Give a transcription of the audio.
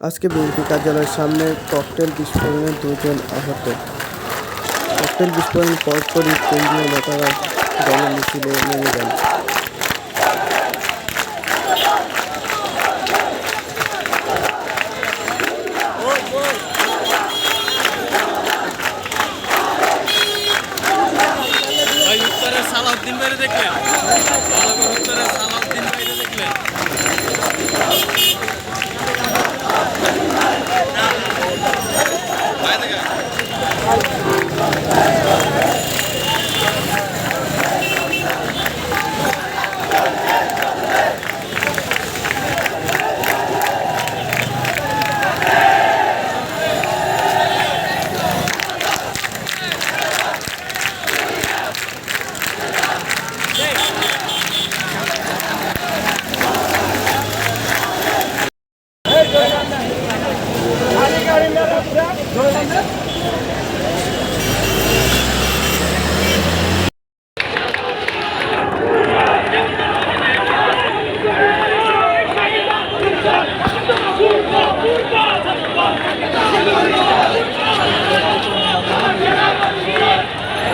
আজকে বিএনপি কার্যালয়ের সামনে ককটেল বিস্ফোরণে দুজন আহত। ককটেল বিস্ফোরণ পরপরই কেন্দ্রীয় নেতারা গণমিছিলে নেমে যান। সালাউদ্দিন মেরে দেখলেন। ধরে